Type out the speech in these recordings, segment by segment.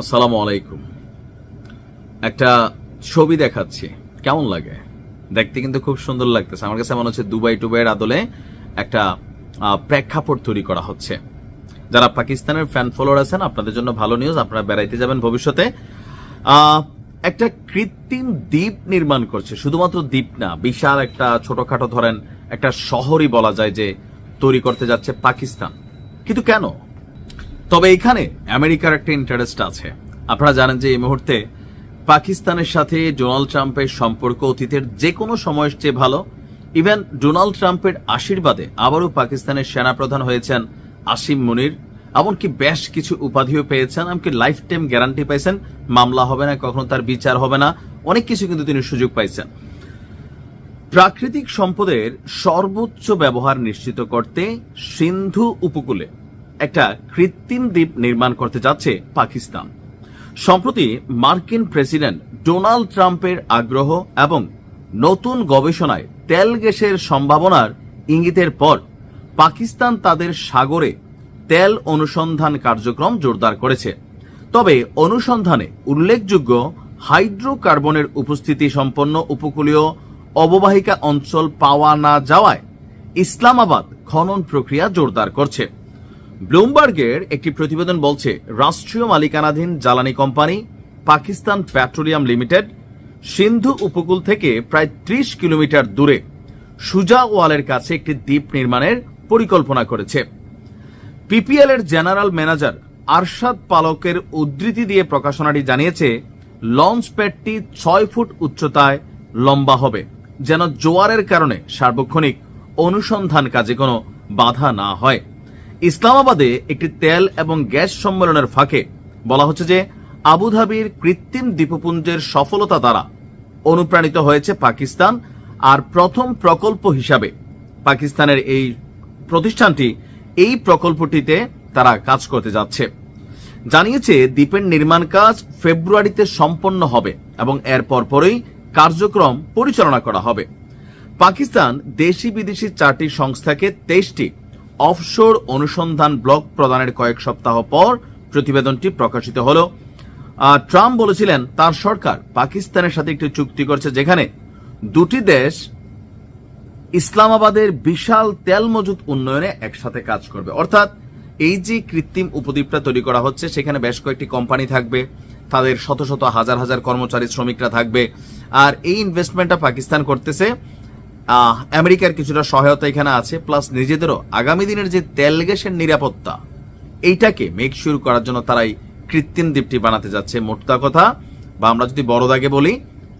আসসালামু আলাইকুম। একটা ছবি দেখাচ্ছি। কেমন লাগে? দেখতে কিন্তু খুব সুন্দর লাগতেছে। আমার কাছে মনে হচ্ছে দুবাই টুবাইয়ের আদলে একটা প্রেক্ষাপট তৈরি করা হচ্ছে। যারা পাকিস্তানের ফ্যান ফলোয়ার আছেন, আপনাদের জন্য ভালো নিউজ আপনারা বেড়াইতে যাবেন ভবিষ্যতে। একটা কৃত্রিম দ্বীপ নির্মাণ করছে। শুধুমাত্র দ্বীপ না, বিশাল একটা, ছোটখাটো ধরেন, একটা শহরই বলা যায় যে তৈরি করতে যাচ্ছে পাকিস্তান। কিন্তু কেন? তবে এখানে আমেরিকার একটা ইন্টারেস্ট আছে। আপনারা জানেন যে এই মুহূর্তে পাকিস্তানের সাথে ডোনাল্ড ট্রাম্পের সম্পর্ক অতীতের যে কোনো সময়ের চেয়ে ভালো। ইভেন ডোনাল্ড ট্রাম্পের আশীর্বাদে আবারও পাকিস্তানের সেনাপ্রধান হয়েছেন আসিম মুনির। এমনকি বেশ কিছু উপাধিও পেয়েছেন, এমনকি লাইফ টাইম গ্যারান্টি পাইছেন। মামলা হবে না, কখনো তার বিচার হবে না। অনেক কিছু কিন্তু তিনি সুযোগ পাইছেন। প্রাকৃতিক সম্পদের সর্বোচ্চ ব্যবহার নিশ্চিত করতে সিন্ধু উপকূলে একটা কৃত্রিম দ্বীপ নির্মাণ করতে যাচ্ছে পাকিস্তান। সম্প্রতি মার্কিন প্রেসিডেন্ট ডোনাল্ড ট্রাম্পের আগ্রহ এবং নতুন গবেষণায় তেল গ্যাসের সম্ভাবনার ইঙ্গিতের পর পাকিস্তান তাদের সাগরে তেল অনুসন্ধান কার্যক্রম জোরদার করেছে। তবে অনুসন্ধানে উল্লেখযোগ্য হাইড্রোকার্বনের উপস্থিতি সম্পন্ন উপকূলীয় অববাহিকা অঞ্চল পাওয়া না যাওয়ায় ইসলামাবাদ খনন প্রক্রিয়া জোরদার করছে। ব্লুমবার্গের একটি প্রতিবেদন বলছে, রাষ্ট্রীয় মালিকানাধীন জ্বালানি company Pakistan petroleum limited Sindhu উপকূল থেকে প্রায় ত্রিশ কিলোমিটার দূরে সুজা ওয়ালের কাছে একটি দ্বীপ নির্মাণের পরিকল্পনা করেছে। পিপিএল এর জেনারেল ম্যানেজার আরশাদ পালকের উদ্ধৃতি দিয়ে প্রকাশনাটি জানিয়েছে, লঞ্চ প্যাডটি ছয় ফুট উচ্চতায় লম্বা হবে, যেন জোয়ারের কারণে সার্বক্ষণিক অনুসন্ধান কাজে কোনো বাধা না হয়। ইসলামাবাদে একটি তেল এবং গ্যাস সম্মেলনের ফাঁকে বলা হচ্ছে যে আবুধাবির কৃত্রিম দ্বীপপুঞ্জের সফলতা দ্বারা অনুপ্রাণিত হয়েছে পাকিস্তান আর প্রথম প্রকল্প হিসাবে পাকিস্তানের এই প্রতিষ্ঠানটি এই প্রকল্পটিতে তারা কাজ করতে যাচ্ছে। জানিয়েছে, দ্বীপের নির্মাণ কাজ ফেব্রুয়ারিতে সম্পন্ন হবে এবং এর পরপরই কার্যক্রম পরিচালনা করা হবে। পাকিস্তান দেশি বিদেশি চারটি সংস্থাকে তেইশটি অফশোর অনুসন্ধান ব্লক প্রদানের কয়েক সপ্তাহ পর প্রতিবেদনটি প্রকাশিত হল। ট্রাম্প বলেছিলেন, তার সরকার পাকিস্তানের সাথে একটি চুক্তি করছে যেখানে দুটি দেশ ইসলামাবাদের বিশাল তেল মজুদ উন্নয়নে একসাথে কাজ করবে। অর্থাৎ এই যে কৃত্রিম উপদ্বীপটা তৈরি করা হচ্ছে, সেখানে বেশ কয়েকটি কোম্পানি থাকবে, তাদের শত শত হাজার হাজার কর্মচারী, শ্রমিকরা থাকবে। আর এই ইনভেস্টমেন্টটা পাকিস্তান করতেছে। আমেরিকার কিছুটা সহায়তা এখানে আছে প্লাস নিজেদেরও আগামী দিনের যে তেল গ্যাসের নিরাপত্তা, এইটাকে মেক শুরু করার জন্য তারাই কৃত্রিম দ্বীপটি বানাতে যাচ্ছে। মোটতা কথা, বা আমরা যদি বড় দাগে বলি,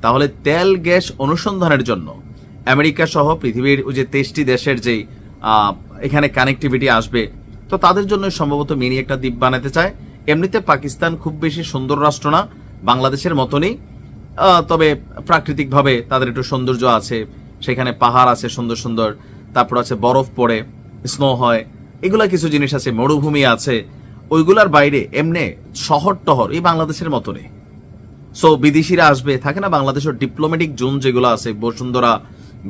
তাহলে তেল গ্যাস অনুসন্ধানের জন্য আমেরিকা সহ পৃথিবীর ওই যে তেইশটি দেশের যেই এখানে কানেক্টিভিটি আসবে, তো তাদের জন্য সম্ভবত মিনি একটা দ্বীপ বানাতে চায়। এমনিতে পাকিস্তান খুব বেশি সুন্দর রাষ্ট্র না, বাংলাদেশের মতনই তবে প্রাকৃতিকভাবে তাদের একটু সৌন্দর্য আছে সেখানে পাহাড় আছে, সুন্দর সুন্দর। তারপর আছে বরফ পড়ে, স্নো হয়। এগুলা কিছু জিনিস আছে, মরুভূমি আছে। ওইগুলার বাইরে এমনে শহর টহর, এই বাংলাদেশের মতনই। সো বিদেশিরা আসবে, থাকে না বাংলাদেশের ডিপ্লোম্যাটিক জোন যেগুলো আছে, বসুন্ধরা,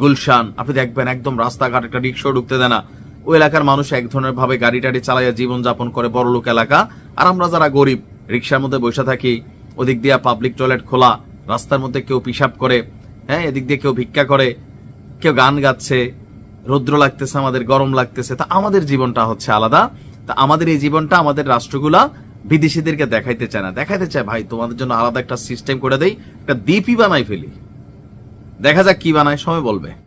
গুলশান, আপনি দেখবেন একদম রাস্তাঘাট, একটা রিক্সাও ঢুকতে দেয় না। ওই এলাকার মানুষ এক ধরনের ভাবে গাড়ি টাড়ি চালাইয়া জীবনযাপন করে, বড় লোক এলাকা। আর আমরা যারা গরিব রিক্সার মধ্যে বসে থাকি, ওদিক দিয়ে পাবলিক টয়লেট খোলা, রাস্তার মধ্যে কেউ পিসাব করে হ্যাঁ এদিক দিয়ে কেউ ভিক্ষা করে কেউ গান গাচ্ছে, রৌদ্র লাগতেছে, আমাদের গরম লাগতেছে, তা আমাদের জীবনটা হচ্ছে আলাদা। তা আমাদের এই জীবনটা আমাদের রাষ্ট্রগুলা বিদেশিদেরকে দেখাইতে চায় না। দেখাইতে চায়, ভাই, তোমাদের জন্য আলাদা একটা সিস্টেম করে দেয় একটা দ্বীপই বানাই ফেলি। দেখা যাক কি বানায় সময় বলবে।